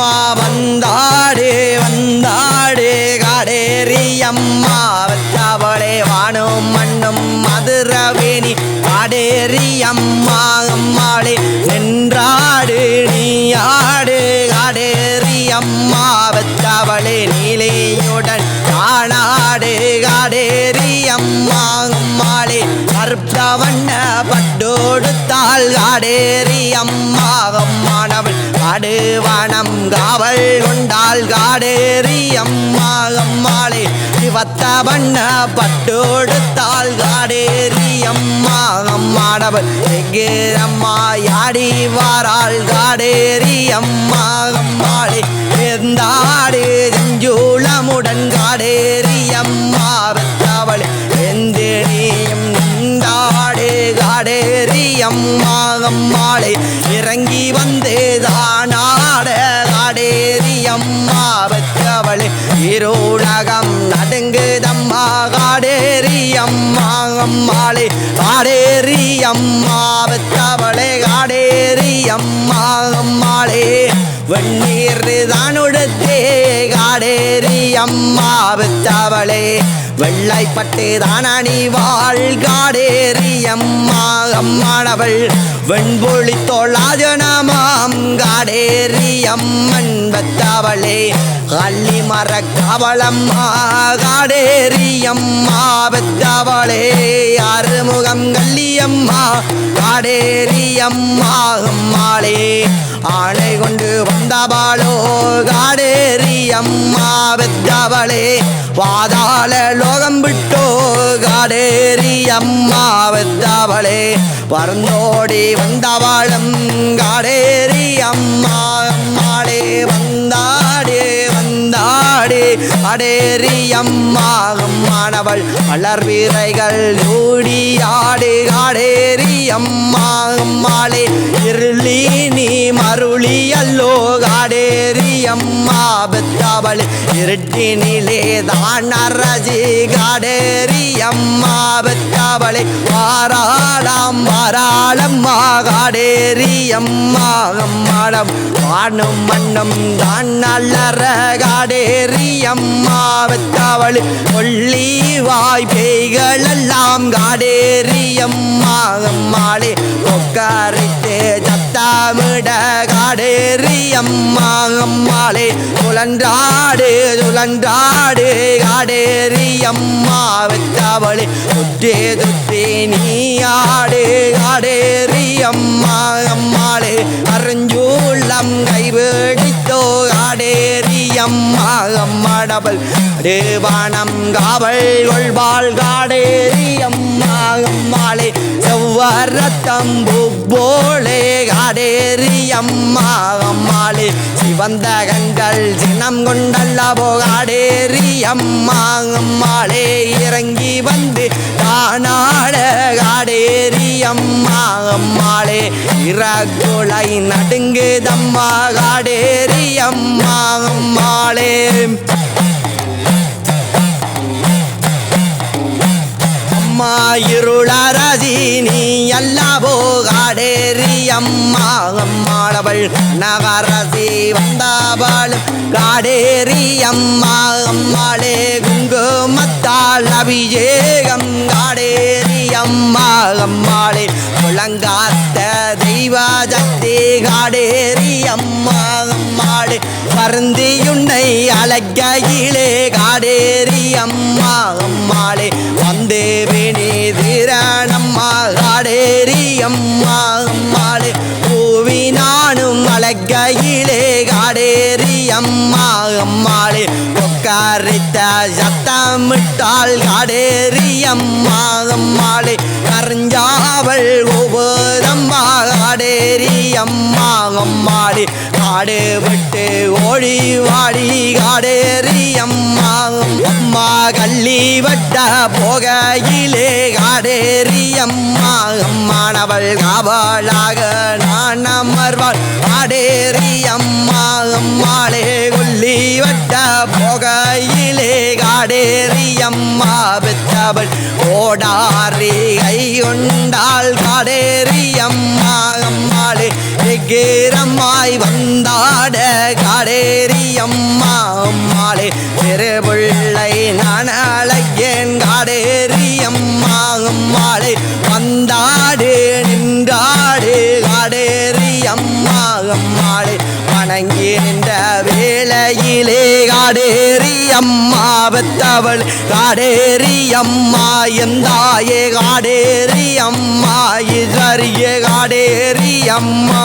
அம்மா வந்தாடே வந்தாடே காடேரி அம்மா வச்சாவளே வானும் மண்ணும் மதுரவேணி. காடேரி அம்மா அம்மாளே நின்றாடு நீ ஆடு காடேரி அம்மா வச்சாவளே நீலையுடன் காணாடு. காடேரி அம்மா அம்மாளே கற்பவண்ண பட்டோடுத்தாள். காடேரி அம்மா அம்மானவள் காடுவானம் காவல் கொண்டாள் காடேரி அம்மா அம்மாளே சிவத்த பண்ண பட்டோடுத்தாள் காடேரி அம்மா அம்மானவள் எங்கே அம்மா யாடி வாராள் காடேரி அம்மா அம்மாளே எந்தாடு செஞ்சூளமுடன் காடேரி அம்மா வெத்தவள் எந்திரியும் நின்றாடு காடே அம்மா அம்மாளே இறங்கி வந்து தானாட காடேரி அம்மா வச்சவளே இருளகம் நடுங்குதம்மா காடேரி அம்மா அம்மாளே காடேரி அம்மா வச்சவளே காடேரி அம்மா அம்மாளே வெண்ணீர் தானுடத்தே காடேரி அம்மா வெத்தவளே வெள்ளைப்பட்டு தான் அணிவாள் காடேரி அம்மா அம்மானவள் வெண்பொழி தோளாஜனமாம் காடேரி அவளே வெத்தவளே கள்ளி மர கவளம்மா காடேரியம்மா பெத்தவளே அறுமுகம் கள்ளியம்மா காடேரியம்மா அம்மாளே. ஆணை கொண்டு வந்தவாளோ காடேரியம்மா பெத்தவளே வாதாள லோகம் விட்டோ காடேரியம்மா பெத்தவளே பறந்தோடி வந்தவாளும் காடேரியம்மா வந்தாடே அடேரி அம்மா அம்மானவள். மலர் வீரைகள் ஓடியாடு காடேரி அம்மா அம்மாளே. இருளி நீ மருளி அல்லோ காடேரி அம்மா பெத்தவள். இருட்டினிலே தான் அரசி காடேரி அம்மா பெத்தவளை. வாராளாம் வாராளம்மா காடேரி அம்மா அம்மாடம் வானம் மண்ணம் தான் நல்லற காடேரி அம்மா கொள்ளி வாய் பேய்கள் எல்லாம் காடேரி அம்மா அம்மாளே கொக்கரித்து சத்தாமிட காடேரி அம்மா அம்மாளே சுழன்றாடு சுழன்றாடு காடேரி அம்மா வெத்தவளே சுற்றே சுற்றே நீ ஆடு காடேரி அம்மா அம்மாளே அறிஞ்சூள்ள கைபிடித்தோ ஆடேரி அம்மா அம்மாடவள். தேவானம் காவல் கொள்வாள் காடேரி அம்மா அம்மாளே. செவ்வரத்தம் போலே காடேரி அம்மா அம்மாளே. சிவந்த கண்கள் சினம் கொண்டல்லவோ காடேரி அம்மா அம்மாளே. இறங்கி வந்த அம்மாளே நடுங்குதம்மா காடேரி அம்மா அம்மாளே. அம்மா இருளரசி நீ அல்லவோ காடேரி அம்மா அம்மாளவள் நகரசி வந்தவளும் காடேரி அம்மா அம்மாளே குங்குமத்தாள் அபிஷேகம். காடேரி அம்மா அம்மாளே முழங்காத்த தெய்வாஜத்தே சக்தி காடேரி அம்மா அம்மாளே பருந்தியுன்னை அழகையிலே காடேரி அம்மா அம்மாளே வந்தேவே உட்காரித்த சத்தமிட்டால் காடேரி கரஞ்சாவள் ஒவ்வொரும்மா காடேரி அம்மா அம்மாளே காடு விட்டு ஓடி வாடி காடேறி அம்மா அம்மா கள்ளி வட்ட போகையிலே காடேறி அம்மா அம்மானவள் காவலாக நான் அமர்வாள். காடேறி அம்மா அம்மாளே கொல்லி வட்ட போகையிலே காடேறி அம்மா பெற்றவள் ஓடாரி கை கொண்டாள் காடேறி அம்மா அம்மா அம்மாளே நக்கீரம்மாய் வந்தாட காடேரி அம்மா அம்மாளே திருபிள்ளை நான் அழைக்கேன் காடேரி அம்மா அம்மாளே வந்தாடு வணங்கி நின்ற வேளையிலே காடேறி அம்மா பெத்தவள் காடேரி அம்மா எந்தாயே காடேறி அம்மா இதறிய காடேறி அம்மா.